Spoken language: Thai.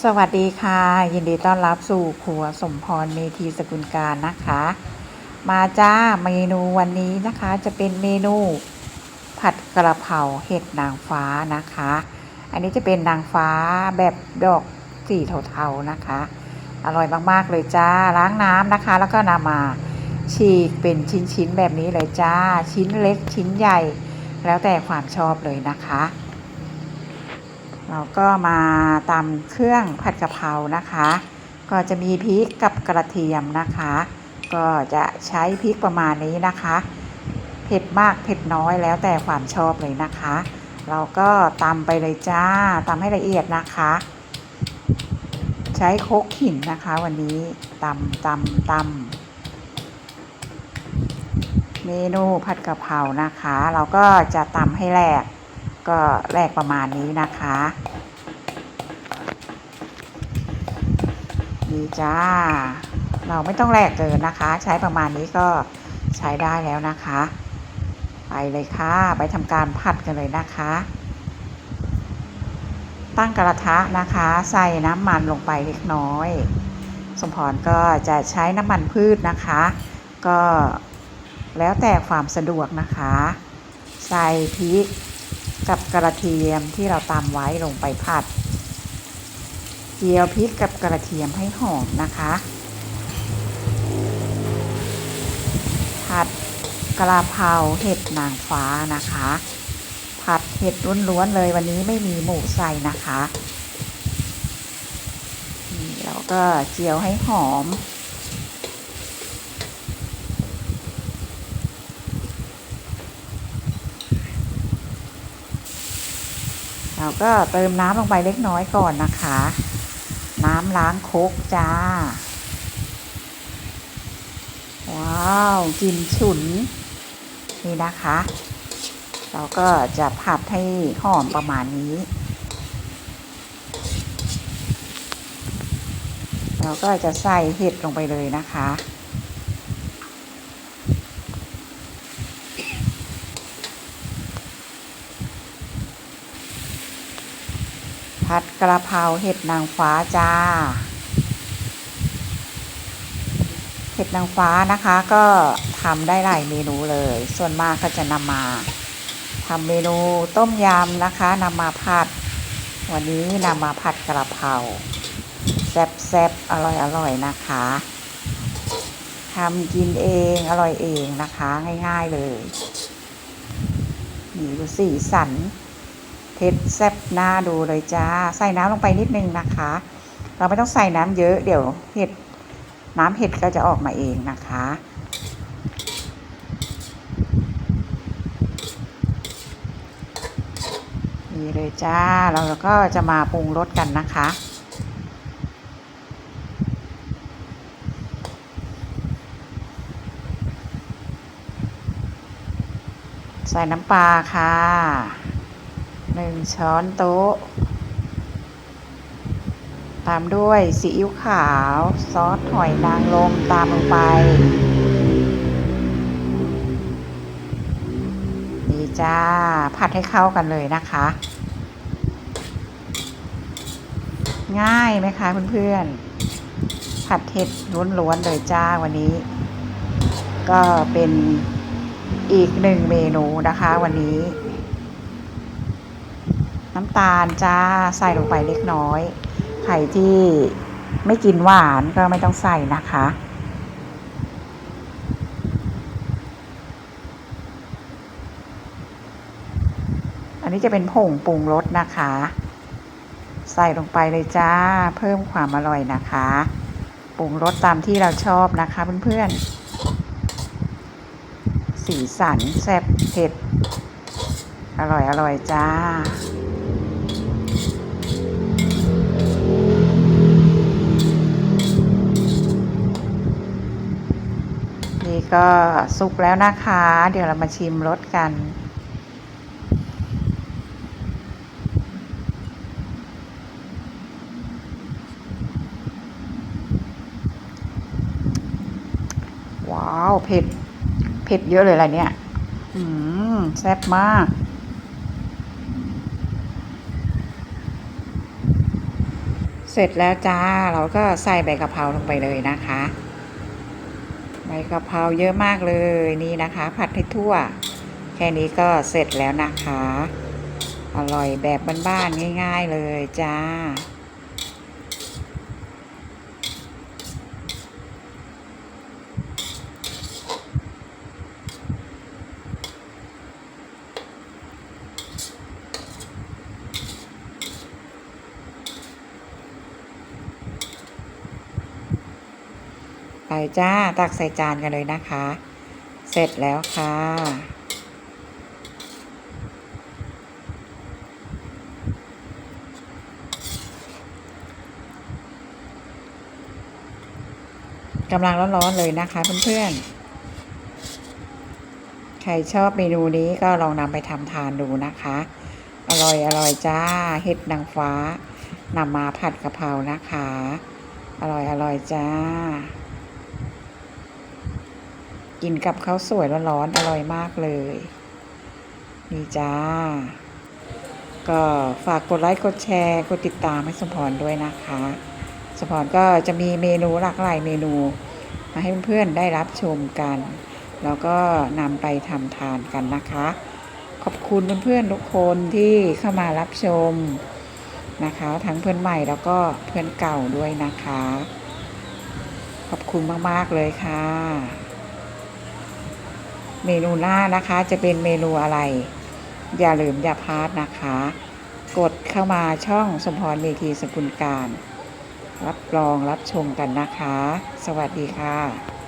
สวัสดีค่ะ ยินดีต้อนรับสู่ครัวสมพรเมธีสกุลการนะคะ มาจ้าเมนูวันนี้นะคะ จะเป็นเมนูผัดกระเพราเห็ดนางฟ้านะคะ อันนี้จะเป็นนางฟ้าแบบดอกสีเทาๆนะคะ อร่อยมากๆเลยจ้าล้างน้ำนะคะ แล้วก็นำมาฉีกเป็นชิ้นๆแบบนี้เลยจ้า ชิ้นเล็กชิ้นใหญ่ แล้วแต่ความชอบเลยนะคะ เราก็มาตำเครื่องผัดกะเพรานะคะ ก็จะมีพริกกับกระเทียมนะคะ ก็จะใช้พริกประมาณนี้นะคะ เผ็ดมากเผ็ดน้อยแล้วแต่ความชอบเลยนะคะ เราก็ตำไปเลยจ้าตำให้ละเอียดนะคะ ใช้โคกหินนะคะ วันนี้ตำตำตำเมนูผัดกะเพรานะคะ เราก็จะตำให้แหลก ก็แรกประมาณนี้นะคะนี่จ้า เราไม่ต้องแรกเกินนะคะ ใช้ประมาณนี้ก็ใช้ได้แล้วนะคะ ไปเลยค่ะ ไปทำการผัดกันเลยนะคะ ตั้งกระทะนะคะ ใส่น้ำมันลงไปเล็กน้อย สมพรก็จะใช้น้ำมันพืชนะคะ ก็แล้วแต่ความสะดวกนะคะ ใส่พริก กับกระเทียมที่เราตำไว้ลงไปผัด เจียวพริกกับกระเทียมให้หอมนะคะ ผัดกระเพราเห็ดนางฟ้านะคะ ผัดเห็ดล้วนๆเลยวันนี้ไม่มีหมูใส่นะคะนี่แล้วก็เจียวให้หอม เราก็เติมน้ำลงไปเล็กน้อยก่อนนะคะ น้ำล้างโคกจ้า ว้าวกลิ่นฉุน นี่นะคะ เราก็จะผัดให้หอมประมาณนี้ เราก็จะใส่เห็ดลงไปเลยนะคะ ผัดกระเพราเห็ดนางฟ้าจ้า เห็ดนางฟ้านะคะก็ทำได้หลายเมนูเลย ส่วนมากก็จะนำมาทำเมนูต้มยำนะคะนำมาผัด วันนี้นำมาผัดกระเพราแซ่บๆอร่อยๆนะคะทำกินเองอร่อยเองนะคะ ง่ายๆเลยนี่ดูสีสัน ผ็ดแซ่บหน้าดูเลยจ้า ใส่น้ำลงไปนิดนึงนะคะ เราไม่ต้องใส่น้ำเยอะเดี๋ยวเห็ดน้ำเห็ดก็จะออกมาเองนะคะ นี่เลยจ้าเราก็จะมาปรุงรสกันนะคะใส่น้ำปลาค่ะ หนึ่งช้อนโต๊ะ ตามด้วยซีอิ๊วขาว ซอสหอยนางรมตามลงไป นี่จ้า ผัดให้เข้ากันเลยนะคะ ง่ายไหมคะเพื่อนๆ ผัดเห็ดล้วนๆเลยจ้าวันนี้ ก็เป็นอีกหนึ่งเมนูนะคะวันนี้ น้ำตาลจ้าใส่ลงไปเล็กน้อยใครที่ไม่กินหวานก็ไม่ต้องใส่นะคะ อันนี้จะเป็นผงปรุงรสนะคะ ใส่ลงไปเลยจ้า เพิ่มความอร่อยนะคะ ปรุงรสตามที่เราชอบนะคะเพื่อนๆ สีสันแซ่บเผ็ด อร่อยอร่อยจ้า ก็สุกแล้วนะคะ เดี๋ยวเรามาชิมรสกัน ว้าว เผ็ด เผ็ดเยอะเลยอะไรเนี่ย อืม แซ่บมากเสร็จแล้วจ้า เราก็ใส่ใบกะเพราลงไปเลยนะคะ บกะเพราเยอะมากเลยนี่นะคะ ผัดให้ทั่ว แค่นี้ก็เสร็จแล้วนะคะ อร่อยแบบบ้านๆง่าย ๆเลยจ้า ไปจ้า ตักใส่จานกันเลยนะคะ เสร็จแล้วค่ะ กำลังร้อนๆเลยนะคะเพื่อนๆ ใครชอบเมนูนี้ก็ลองนำไปทำทานดูนะคะ อร่อยอร่อยจ้า เห็ดนางฟ้านำมาผัดกะเพรานะคะ อร่อยอร่อยจ้า กินกับข้าวสวยร้อนๆอร่อยมากเลย นี่จ้า ก็ฝากกดไลค์กดแชร์กดติดตามให้สมพรด้วยนะคะ สมพรก็จะมีเมนูหลากหลายเมนู มาให้เพื่อนๆได้รับชมกัน แล้วก็นำไปทำทานกันนะคะ ขอบคุณเพื่อนๆทุกคนที่เข้ามารับชมนะคะ ทั้งเพื่อนใหม่แล้วก็เพื่อนเก่าด้วยนะคะ ขอบคุณมาก ๆ เลยค่ะ เมนูหน้านะคะจะเป็นเมนูอะไร อย่าลืมอย่าพลาดนะคะ กดเข้ามาช่องสมพรเมธีสกุลการ รับรองรับชมกันนะคะ สวัสดีค่ะ